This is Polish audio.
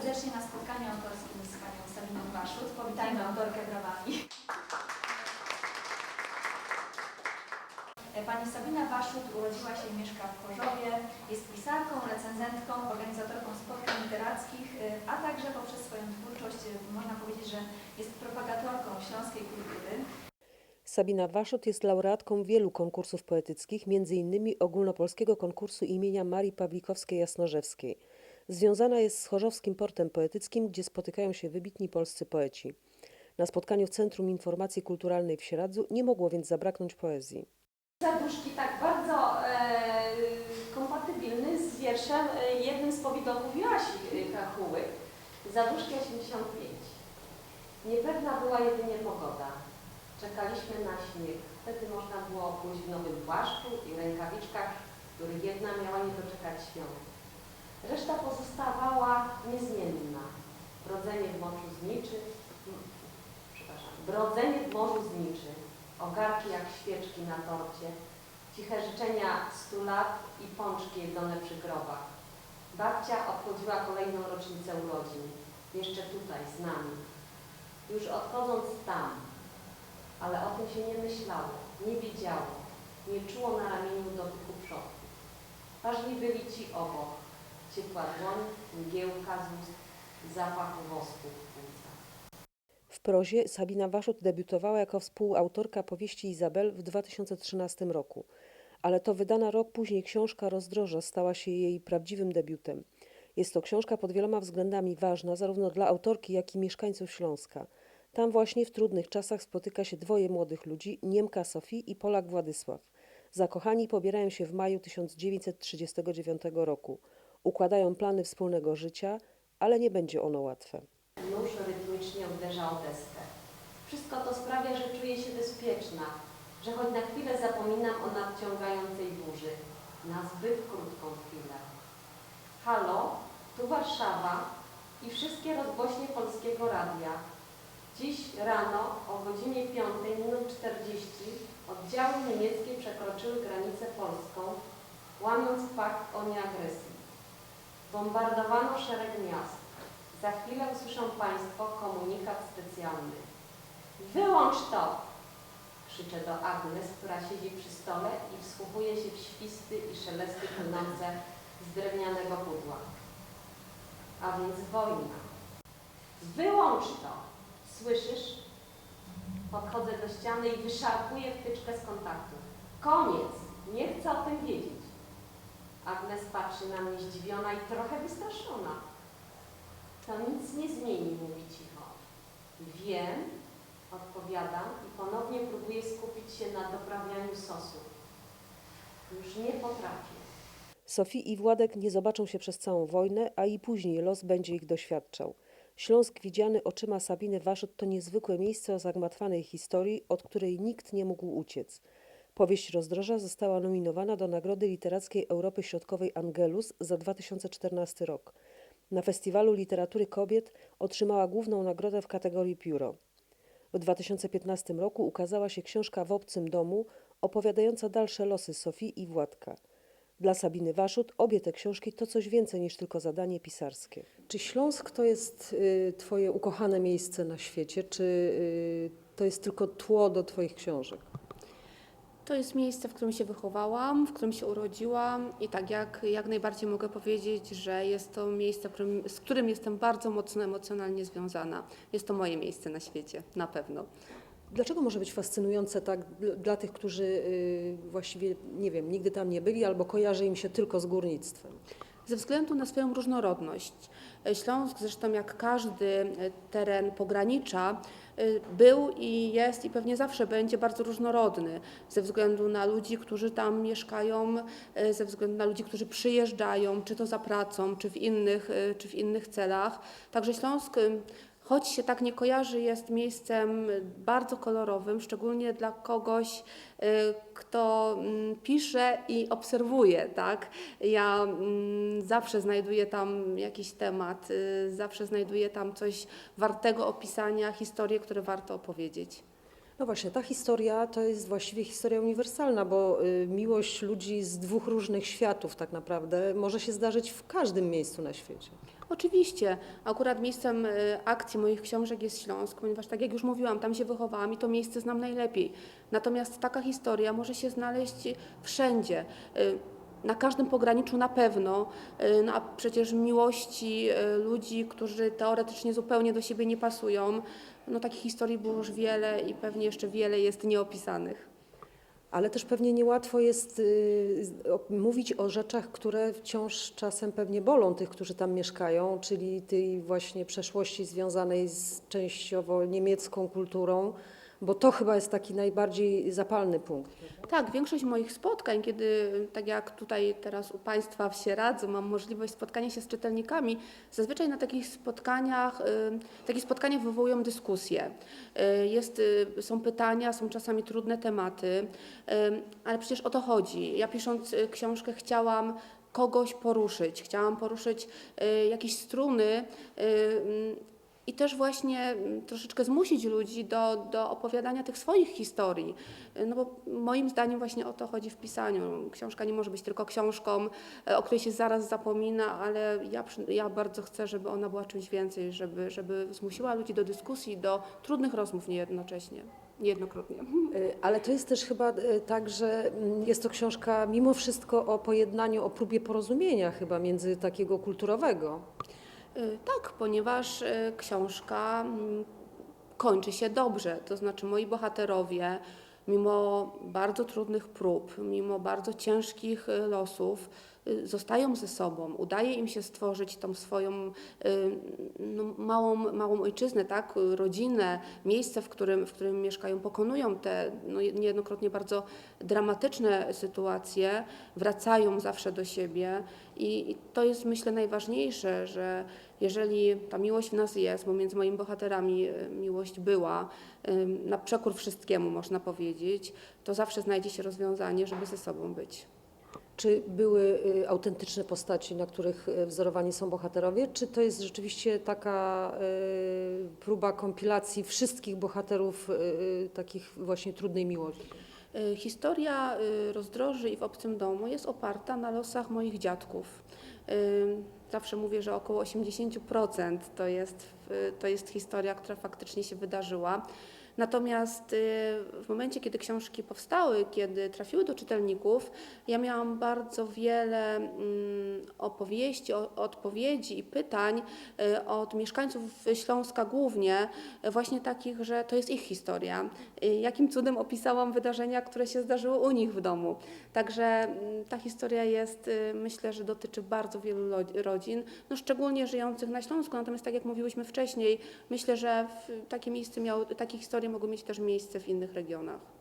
serdecznie na spotkaniu autorskim z panią Sabiną Waszut. Powitajmy autorkę brawami. Pani Sabina Waszut urodziła się i mieszka w Chorzowie. Jest pisarką, recenzentką, organizatorką spotkań literackich, y, a także poprzez swoją twórczość y, można powiedzieć, że jest propagatorką śląskiej kultury. Sabina Waszot jest laureatką wielu konkursów poetyckich, m.in. ogólnopolskiego konkursu imienia Marii Pawlikowskiej-Jasnorzewskiej. Związana jest z Chorzowskim Portem Poetyckim, gdzie spotykają się wybitni polscy poeci. Na spotkaniu w Centrum Informacji Kulturalnej w Sieradzu nie mogło więc zabraknąć poezji. Zaduszki tak bardzo e, kompatybilny z wierszem e, jednym z powidoków Joasi Kachuły. Zaduszki 85. Niepewna była jedynie pogoda. Czekaliśmy na śnieg. Wtedy można było pójść w nowym płaszczu i rękawiczkach, których jedna miała nie doczekać świąt. Reszta pozostawała niezmienna. Brodzenie w morzu zniczy, przepraszam, brodzenie w morzu zniczy, ogarki jak świeczki na torcie, ciche życzenia stu lat i pączki jedzone przy grobach. Babcia obchodziła kolejną rocznicę urodzin, jeszcze tutaj z nami, już odchodząc tam, ale o tym się nie myślało, nie wiedziało, nie czuło na ramieniu dotyku przodków. Ważni byli ci obok, ciepła dłoń, mgiełka z ust, zapach wosku w. W prozie Sabina Waszot debiutowała jako współautorka powieści Izabel w 2013 roku, ale to wydana rok później książka Rozdroża stała się jej prawdziwym debiutem. Jest to książka pod wieloma względami ważna zarówno dla autorki, jak i mieszkańców Śląska. Tam właśnie w trudnych czasach spotyka się dwoje młodych ludzi, Niemka Sofii i Polak Władysław. Zakochani pobierają się w maju 1939 roku. Układają plany wspólnego życia, ale nie będzie ono łatwe. Nóż rytmicznie uderza o deskę. Wszystko to sprawia, że czuję się bezpieczna, że choć na chwilę zapominam o nadciągającej burzy. Na zbyt krótką chwilę. Halo, tu Warszawa i wszystkie rozgłośnie Polskiego Radia. Dziś rano o godzinie 5 minut 40 oddziały niemieckie przekroczyły granicę polską, Bombardowano szereg miast. Za chwilę usłyszą Państwo komunikat specjalny. Wyłącz to! Krzyczę do Agnes, która siedzi przy stole i wsłuchuje się w świsty i szelesty płynące z drewnianego pudła. A więc wojna. Wyłącz to! Słyszysz? Podchodzę do ściany i wyszarpuję wtyczkę z kontaktu. Koniec! Nie chcę o tym wiedzieć. Agnes patrzy na mnie zdziwiona i trochę wystraszona. To nic nie zmieni, mówi cicho. Wiem, odpowiadam i ponownie próbuję skupić się na doprawianiu sosu. Już nie potrafię. Sofii i Władek nie zobaczą się przez całą wojnę, a i później los będzie ich doświadczał. Śląsk widziany oczyma Sabiny Waszot to niezwykłe miejsce o zagmatwanej historii, od której nikt nie mógł uciec. Powieść Rozdroża została nominowana do Nagrody Literackiej Europy Środkowej Angelus za 2014 rok. Na Festiwalu Literatury Kobiet otrzymała główną nagrodę w kategorii pióro. W 2015 roku ukazała się książka W obcym domu, opowiadająca dalsze losy Sofii i Władka. Dla Sabiny Waszut obie te książki to coś więcej niż tylko zadanie pisarskie. Czy Śląsk to jest y, Twoje ukochane miejsce na świecie, czy y, to jest tylko tło do Twoich książek? To jest miejsce, w którym się wychowałam, w którym się urodziłam i tak jak, jak najbardziej mogę powiedzieć, że jest to miejsce, którym, z którym jestem bardzo mocno emocjonalnie związana. Jest to moje miejsce na świecie, na pewno. Dlaczego może być fascynujące tak dl- dla tych, którzy y, właściwie, nie wiem, nigdy tam nie byli albo kojarzy im się tylko z górnictwem? Ze względu na swoją różnorodność. Śląsk, zresztą jak każdy e, teren pogranicza, był i jest i pewnie zawsze będzie bardzo różnorodny ze względu na ludzi, którzy tam mieszkają, e, ze względu na ludzi, którzy przyjeżdżają, czy to za pracą, czy w innych, e, czy w innych celach. Także Śląsk, choć się tak nie kojarzy, jest miejscem bardzo kolorowym, szczególnie dla kogoś, y, kto mm, pisze i obserwuje, tak? Ja mm, zawsze znajduję tam jakiś temat, y, zawsze znajduję tam coś wartego opisania, historie, które warto opowiedzieć. No właśnie, ta historia to jest właściwie historia uniwersalna, bo y, miłość ludzi z dwóch różnych światów tak naprawdę może się zdarzyć w każdym miejscu na świecie. Oczywiście, akurat miejscem y, akcji moich książek jest Śląsk, ponieważ tak jak już mówiłam, tam się wychowałam i to miejsce znam najlepiej. Natomiast taka historia może się znaleźć wszędzie. y, Na każdym pograniczu na pewno, no a przecież miłości ludzi, którzy teoretycznie zupełnie do siebie nie pasują, no takich historii było już wiele i pewnie jeszcze wiele jest nieopisanych. Ale też pewnie niełatwo jest y, mówić o rzeczach, które wciąż czasem pewnie bolą tych, którzy tam mieszkają, czyli tej właśnie przeszłości związanej z częściowo niemiecką kulturą, bo to chyba jest taki najbardziej zapalny punkt. Tak, większość moich spotkań, kiedy tak jak tutaj teraz u Państwa w Sieradzu mam możliwość spotkania się z czytelnikami, zazwyczaj na takich spotkaniach, y, takie spotkania wywołują dyskusje. Y, Jest, y, są pytania, są czasami trudne tematy, ale przecież o to chodzi. Ja pisząc książkę chciałam kogoś poruszyć, chciałam poruszyć jakieś struny, i też właśnie mm, troszeczkę zmusić ludzi do, do opowiadania tych swoich historii. No bo moim zdaniem właśnie o to chodzi w pisaniu. Książka nie może być tylko książką, e, o której się zaraz zapomina, ale ja, ja bardzo chcę, żeby ona była czymś więcej, żeby, żeby zmusiła ludzi do dyskusji, do trudnych rozmów niejednocześnie, niejednokrotnie. Y, Ale to jest też chyba y, tak, że mm, jest to książka mimo wszystko o pojednaniu, o próbie porozumienia chyba między takiego kulturowego. Y, Tak, ponieważ y, książka mm, kończy się dobrze. To znaczy, moi bohaterowie, mimo bardzo trudnych prób, mimo bardzo ciężkich y, losów, y, zostają ze sobą. Udaje im się stworzyć tą swoją y, no, małą, małą ojczyznę, tak? rodzinę, miejsce, w którym, w którym mieszkają, pokonują te no, niejednokrotnie bardzo dramatyczne sytuacje, wracają zawsze do siebie i, i to jest myślę najważniejsze, że jeżeli ta miłość w nas jest, bo między moimi bohaterami y, miłość była, na przekór wszystkiemu można powiedzieć, to zawsze znajdzie się rozwiązanie, żeby ze sobą być. Czy były y, autentyczne postaci, na których y, wzorowani są bohaterowie, czy to jest rzeczywiście taka y, próba kompilacji wszystkich bohaterów takich właśnie trudnej miłości? Y, Historia y, rozdroży i w obcym domu jest oparta na losach moich dziadków. Y, Zawsze mówię, że około 80% to jest, to jest historia, która faktycznie się wydarzyła. Natomiast y, w momencie, kiedy książki powstały, kiedy trafiły do czytelników, ja miałam bardzo wiele mm, opowieści, odpowiedzi i pytań y, od mieszkańców Śląska głównie, y, właśnie takich, że to jest ich historia. Jakim cudem opisałam wydarzenia, które się zdarzyły u nich w domu. Także mm, ta historia jest, myślę, że dotyczy bardzo wielu rodzin, no szczególnie żyjących na Śląsku. Natomiast tak jak mówiłyśmy wcześniej, myślę, że takie miejsce miało, takie historie mogły mieć też miejsce w innych regionach.